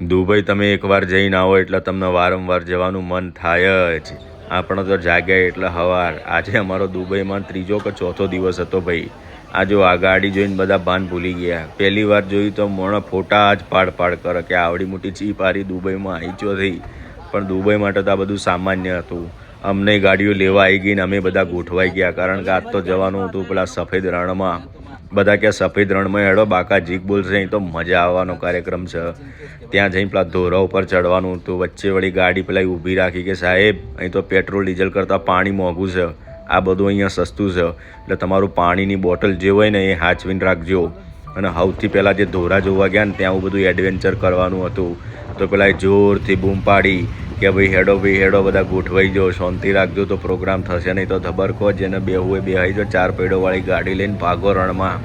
Dubai તમે એકવાર જઈને આવો એટલે તમને વારંવાર જવાનું મન થાય જ. આપણે તો જાગ્યા એટલે હવાર. આજે અમારો દુબઈમાં ત્રીજો કે ચોથો દિવસ હતો ભાઈ. આ જો આ ગાડી જોઈને બધા ભાન ભૂલી ગયા. પહેલી વાર જોયું તો મોણા ફોટા જ પાડ પાડ કરે કે આવડી મોટી ચીપ આરી દુબઈમાં આવી થઈ. પણ દુબઈ માટે તો આ બધું સામાન્ય હતું. અમને ગાડીઓ લેવા આવી ગઈ ને અમે બધા ગોઠવાઈ ગયા. કારણ કે આજ તો જવાનું હતું પેલા સફેદ રણમાં. બધા કે સફેદ રણમાં હેડો, બાકા જીક બોલશે અહીં તો મજા આવવાનો કાર્યક્રમ છે. ત્યાં જઈને પેલા ધોરા ઉપર ચડવાનું હતું, વચ્ચે વળી ગાડી પેલા ઊભી રાખી કે સાહેબ, અહીં તો પેટ્રોલ, ડીઝલ કરતાં પાણી મોંઘું છે. આ બધું અહીંયા સસ્તું છે. એટલે તમારું પાણીની બોટલ જે હોય ને એ હાચવીને રાખજો. અને સૌથી પહેલાં જે ધોરા જોવા ગયા ને, ત્યાં બધું એડવેન્ચર કરવાનું હતું. તો પેલા જોરથી બૂમ પાડી. કે ભાઈ હેડો ભાઈ હેડો, બધા ગોઠવાઈ જાઓ, શાંતિ રાખજો, તો પ્રોગ્રામ થશે. નહીં તો ખબર કહો જેને બેહવું હોય બેહાઈ જો, ચાર પૈડોવાળી ગાડી લઈને ભાગો રણમાં.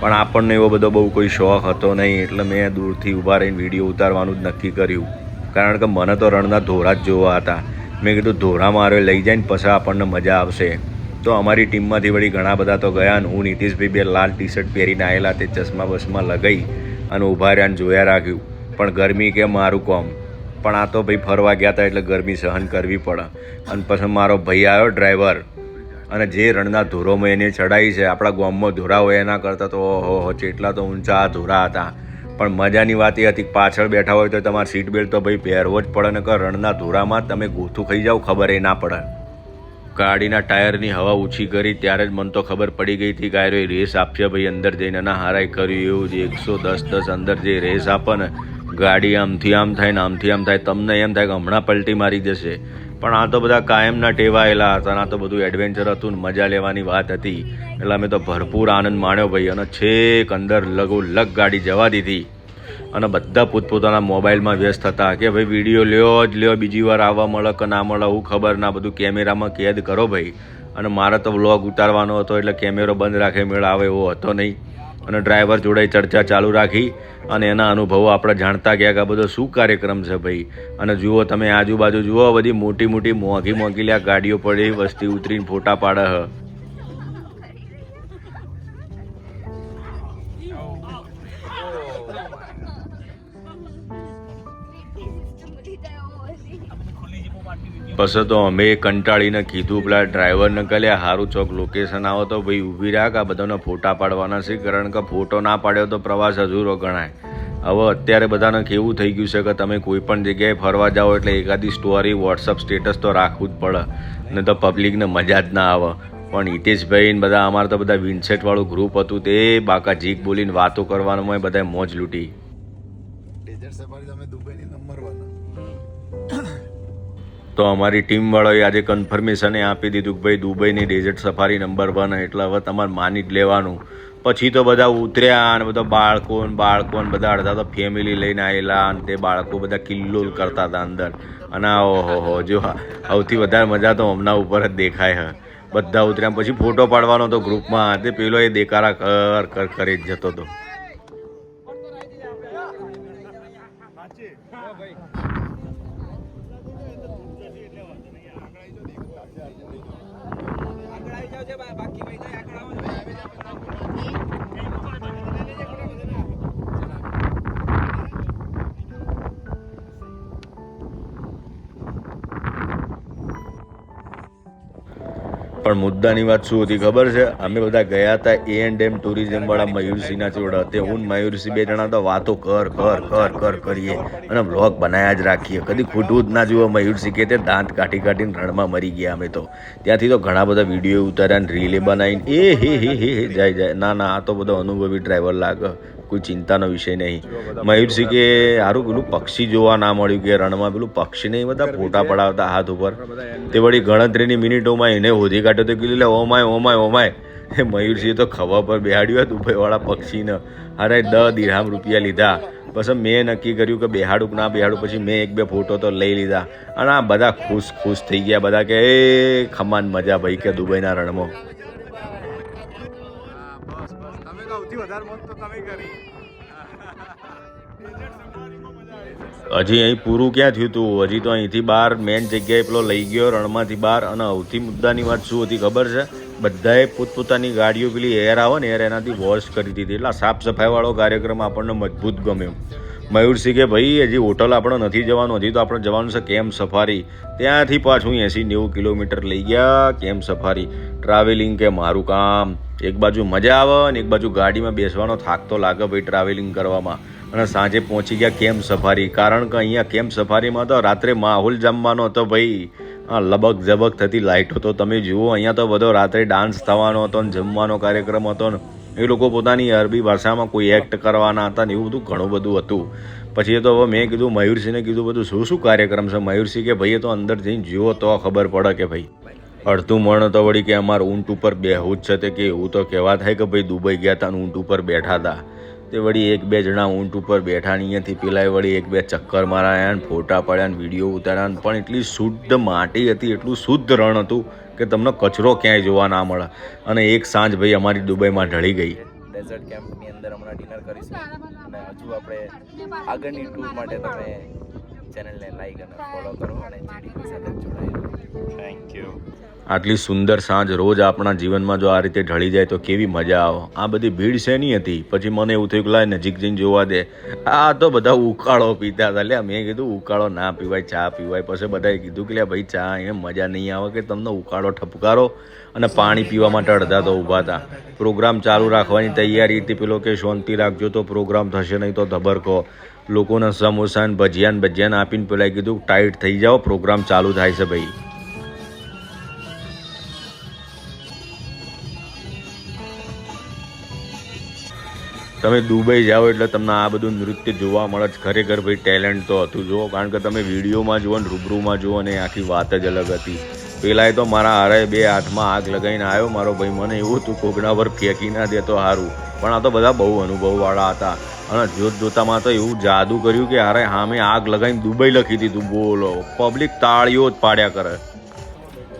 પણ આપણને એવો બધો બહુ કોઈ શોખ હતો નહીં, એટલે મેં દૂરથી ઊભા રહીને વીડિયો ઉતારવાનું જ નક્કી કર્યું. કારણ કે મને તો રણના ધોરા જ જોવા હતા. મેં કીધું, ધોરા મારે લઈ જાય ને પછી આપણને મજા આવશે. તો અમારી ટીમમાંથી વળી ઘણા બધા તો ગયા અને હું નીતિશભાઈ બે લાલ ટી શર્ટ પહેરીને આવેલા તે ચશ્મા બસમાં લગાઈ અને ઊભા રહ્યા જોયા રાખ્યું. પણ ગરમી કે મારું કોમ. પણ આ તો ભાઈ ફરવા ગયા હતા એટલે ગરમી સહન કરવી પડે. અને પછી મારો ભાઈ આવ્યો ડ્રાઈવર અને જે રણના ધોરોમાં એને ચડાવી છે, આપણા ગામમાં ધોરા હોય એના કરતાં તો ઓહો જેટલા તો ઊંચા ધોરા હતા. પણ મજાની વાત એ હતી પાછળ બેઠા હોય તો તમારે સીટ બેલ્ટ તો ભાઈ પહેરવો જ પડે ને કે રણના ધોરામાં તમે ગોથું ખાઈ જાઓ, ખબર એ ના પડે. ગાડીના ટાયરની હવા ઓછી કરી, ત્યારે જ મને તો ખબર પડી ગઈ હતી કે રેસ આપશે ભાઈ, અંદર જઈને ના હારાઈ કર્યું, એવું જે એકસો દસ દસ અંદર જે રેસ આપે ને ગાડી આમથી આમ થાય ને આમથી આમ થાય, તમને એમ થાય કે હમણાં પલટી મારી જશે પણ આ તો બધા કાયમના ટેવાયેલા હતા આ તો બધું એડવેન્ચર હતું ને મજા લેવાની વાત હતી. એટલે અમે તો ભરપૂર આનંદ માણ્યો ભાઈ. અને છેક અંદર લગ ગાડી જવા દીધી. અને બધા પોતપોતાના મોબાઈલમાં વ્યસ્ત હતા કે ભાઈ વીડિયો લ્યો જ લ્યો, બીજી વાર આવવા મળે કે ના મળે હું ખબર ના, બધું કેમેરામાં કેદ કરો ભાઈ. અને મારે તો વ્લોગ ઉતારવાનો હતો એટલે કેમેરો બંધ રાખે, મેળ આવે એવો હતો નહીં. અને ડ્રાઈવર જોડે ચર્ચા ચાલુ રાખી અને એના અનુભવો આપણે જાણતા ગયા કે આ બધો શું કાર્યક્રમ છે ભાઈ. અને જુઓ તમે આજુબાજુ જુઓ બધી મોટી મોટી મોંઘી મોંઘી લ્યા ગાડીઓ પડી, વસ્તી ઉતરીને ફોટા પાડે પછી તો અમે કંટાળીને કીધું, પેલા ડ્રાઈવરને કહે સારું ચોક લોકેશન આવો. તો ભાઈ ઊભી રાખ આ બધાને ફોટા પાડવાના છે? કારણ કે ફોટો ના પાડ્યો તો પ્રવાસ અધૂરો ગણાય. હવે અત્યારે બધાને કેવું થઈ ગયું છે કે તમે કોઈ પણ જગ્યાએ ફરવા જાઓ એટલે એકાદી સ્ટોરી વોટ્સઅપ સ્ટેટસ તો રાખવું જ પડે. ને તો પબ્લિકને મજા જ ના આવે. પણ હિતેશભાઈ ને બધા, અમારે તો બધા વિન્સેટવાળું ગ્રુપ હતું, તે બાકા જીક બોલીને વાતો કરવાનું બધા મોજ લૂંટી. તો અમારી ટીમવાળાએ આજે કન્ફર્મેશને આપી દીધું કે ભાઈ દુબઈની ડેઝર્ટ સફારી નંબર વન એટલે હવે તમારે માની જ લેવાનું. પછી તો બધા ઉતર્યા અને બધા બાળકો ને બાળકો ને બધા અડધા તો ફેમિલી લઈને આવેલા અને તે બાળકો બધા કિલ્લોલ કરતા હતા અંદર. અને ઓહો હો, જો સૌથી વધારે મજા તો હમણાં ઉપર જ દેખાય હ. બધા ઉતર્યા પછી ફોટો પાડવાનો તો ગ્રુપમાં તે પેલો એ દેકારા કર કર, કરી જ જતો હતો પણ મુદ્દાની વાત શું હતી ખબર છે? અમે બધા ગયા હતા એ એન્ડ એમ ટુરિઝમ વાળા મયુરસિંહના જોડે. તે હું મયુરસિંહ બે જણા તો વાતો કર કર કર કર કરીએ. અને બ્લોગ બનાવ્યા જ રાખીએ. કદી ખોટું જ ના જુઓ. મયુરસિંહ કે તે દાંત કાઢી કાઢીને રણમાં મરી ગયા અમે તો. ત્યાંથી તો ઘણા બધા વીડિયો ઉતાર્યા રીલે બનાવીને. એ હે હે હે જાય જાય. ના ના, આ તો બધો અનુભવી ડ્રાઈવર લાગે. કોઈ ચિંતાનો વિષય નહીં. મયુરસિંહ કે સારું પેલું પક્ષી જોવા ના મળ્યું કે રણમાં પેલું પક્ષી નહીં, બધા ફોટા પડાવતા હાથ ઉપર. તે વળી ગણતરીની મિનિટોમાં એને હોધી કાઢ્યો તો કીધું, લે oh my oh my oh my એ મયુરસિંહ તો ખવા પર બેહાડ્યું દુબઈવાળા પક્ષીને. અરે, દ દિરહામ રૂપિયા લીધા. પછી મેં નક્કી કર્યું કે બેહાડું ના બેહાડું, પછી મેં એક બે ફોટો તો લઈ લીધા. અને આ બધા ખુશ ખુશ થઈ ગયા, બધા કે, એ ખમાન મજા ભાઈ કે દુબઈના રણમાં. બસ બસ. તમે સૌથી વધારે મોજ તો તમે કરી. હજી અહીં પૂરું ક્યાં થયું હતું હજી તો અહીંથી બહાર મેન જગ્યાએ પેલો લઈ ગયો, રણમાંથી બહાર અને સૌથી મુદ્દાની વાત શું હતી ખબર છે? બધાએ પોતપોતાની ગાડીઓ પેલી એર આવે ને એર એનાથી વોશ કરી દીધી. એટલે સાફ સફાઈવાળો કાર્યક્રમ આપણને મજબૂત ગમ્યો. મયુરસિંહ કે ભાઈ, હજી હોટલ આપણે નથી જવાનું, હજી તો આપણે જવાનું છે કેમ સફારી. ત્યાંથી પાછું એંસી નેવું કિલોમીટર લઈ ગયા કેમ સફારી. ટ્રાવેલિંગ કે મારું કામ. એક બાજુ મજા આવે અને એક બાજુ ગાડીમાં બેસવાનો થાક તો લાગે ભાઈ ટ્રાવેલિંગ કરવામાં. અને સાંજે પહોંચી ગયા કેમ સફારી કારણ કે અહીંયા કેમ સફારીમાં તો રાત્રે માહોલ જમવાનો હતો ભાઈ. આ લબક ઝબક થતી લાઇટો તો તમે જુઓ, અહીંયા તો બધો રાત્રે ડાન્સ થવાનો હતો ને જમવાનો કાર્યક્રમ હતો ને. એ લોકો પોતાની અરબી ભાષામાં કોઈ એક્ટ કરવાના હતા ને એવું બધું ઘણું બધું હતું. પછી એ તો હવે મેં કીધું, મયુરસિંહને કીધું બધું, શું શું કાર્યક્રમ છે? મયુરસિંહ કે, ભાઈ એ તો અંદર જઈને જુઓ તો ખબર પડે કે ભાઈ. અડધું મણ તો વળી કે અમારે ઊંટ ઉપર બેહવું જ છે તે કે એવું તો કહેવા થાય કે ભાઈ દુબઈ ગયા હતા ઊંટ ઉપર બેઠા હતા તે વળી એક બે જણા ઊંટ ઉપર બેઠા અહીંયાથી પેલાય વળી એક બે ચક્કર મારાયા ને ફોટા પડ્યા ને વીડિયો ઉતાર્યા પણ એટલી શુદ્ધ માટી હતી, એટલું શુદ્ધ રણ હતું કે તમને કચરો ક્યાંય જોવા ના મળે. અને એક સાંજ ભાઈ અમારી દુબઈમાં ઢળી ગઈ. ડેઝર્ટ કેમ્પની અંદર હમણાં ડિનર કરીશું અને હજુ આપણે આગળની ટૂર માટે તમે ચેનલને લાઈક અને ફોલો કરો અને જીડીપી સાથે જોડાયેલો. થેન્ક યુ આટલી સુંદર સાંજ રોજ આપણા જીવનમાં જો આ રીતે ઢળી જાય તો કેવી મજા આવે. આ બધી ભીડ શેની હતી? પછી મને એવું થયું કે લાય નજીક જઈને જોવા દે. આ તો બધા ઉકાળો પીતા હતા. લ્યા, મેં કીધું ઉકાળો ના પીવાય, ચા પીવાય. પછી બધાએ કીધું કે લ્યા, ભાઈ, ચા એમ મજા નહીં આવે કે તમને ઉકાળો ઠપકારો અને પાણી પીવા માટે અડધા તો ઊભા હતા. પ્રોગ્રામ ચાલુ રાખવાની તૈયારી હતી. પેલો કે, શાંતિ રાખજો, તો પ્રોગ્રામ થશે નહીં તો ધબરકો લોકોને સમોસાન ભજીયાન ભજીયા ને ભજીયા ને આપીને પેલા કીધું, ટાઈટ થઈ જાઓ, પ્રોગ્રામ ચાલુ થાય છે, ભાઈ. તમે દુબઈ જાઓ એટલે તમને આ બધું નૃત્ય જોવા મળે જ. ખરેખર ભાઈ ટેલેન્ટ તો હતું, જુઓ. કારણ કે તમે વિડીયોમાં જુઓ ને, રૂબરૂમાં જુઓ ને, આખી વાત જ અલગ હતી. પેલાએ તો મારા હારે બે હાથમાં આગ લગાવીને આવ્યો. મારો ભાઈ મને એવું હતું કોગના પર ફેંકી ના દે તો સારું પણ આ તો બધા બહુ અનુભવવાળા હતા. અને જોત જોતામાં તો એવું જાદુ કર્યું કે હારે હામે આગ લગાવીને દુબઈ લખી દીધું. બોલો પબ્લિક તાળીઓ જ પાડ્યા કરે.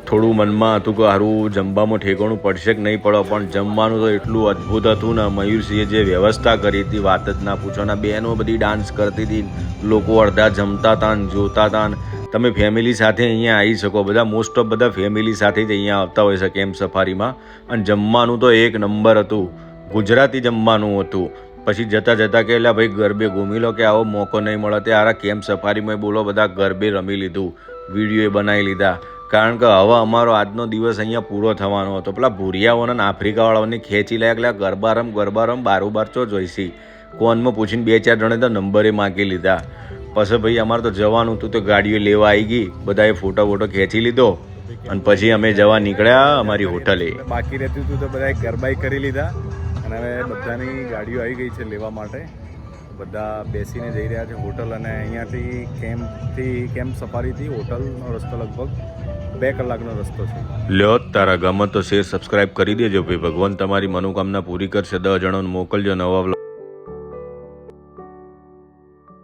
થોડું મનમાં હતું કે હારું, જમવામાં ઠેકાણું પડશે કે નહીં પડો, પણ જમવાનું તો એટલું અદ્ભુત હતું ને, મયુરસિંહે જે વ્યવસ્થા કરી હતી, વાત જ ના પૂછો. ને બહેનો બધી ડાન્સ કરતી હતી, લોકો અડધા જમતા હતા ને જોતા હતા તમે ફેમિલી સાથે અહીંયા આવી શકો. બધા મોસ્ટ ઓફ બધા ફેમિલી સાથે જ અહીંયા આવતા હોય છે કેમ્પ સફારીમાં અને જમવાનું તો એક નંબર હતું. ગુજરાતી જમવાનું હતું. પછી જતા જતા કે એટલે ભાઈ, ગરબે ઘૂમી લો કે આવો મોકો નહીં મળે. તે કેમ્પ કેમ સફારીમાં બોલો, બધા ગરબે રમી લીધું. વીડિયો બનાવી લીધા. કારણ કે હવે અમારો આજનો દિવસ અહીંયા પૂરો થવાનો હતો. પેલા ભૂરિયાઓને આફ્રિકાવાળાઓને ખેંચી લે એટલે ગરબા રમ ગરબા રમ બારોબાર ચો જોઈશી. કોનમાં પૂછીને બે ચાર જણે તો નંબરે માગી લીધા. પછી ભાઈ અમારે તો જવાનું હતું તો ગાડીઓ લેવા આવી ગઈ. બધાએ ફોટો ફોટો ખેંચી લીધો. અને પછી અમે જવા નીકળ્યા અમારી હોટલે. બાકી રહેતું હતું તો બધાએ ગરબાઈ કરી લીધા. અને હવે બધાની ગાડીઓ આવી ગઈ છે લેવા માટે. બધા બેસીને જઈ રહ્યા છે હોટલ અને અહીંયાથી કેમ્પથી કેમ્પ સફારીથી હોટલનો રસ્તો લગભગ બે કલાકનો રસ્તો છે. લ્યો, તારા ગમે તો શેર સબસ્ક્રાઇબ કરી દેજો ભાઈ. ભગવાન તમારી મનોકામના પૂરી કરશે. દસ જણાને મોકલજો નવા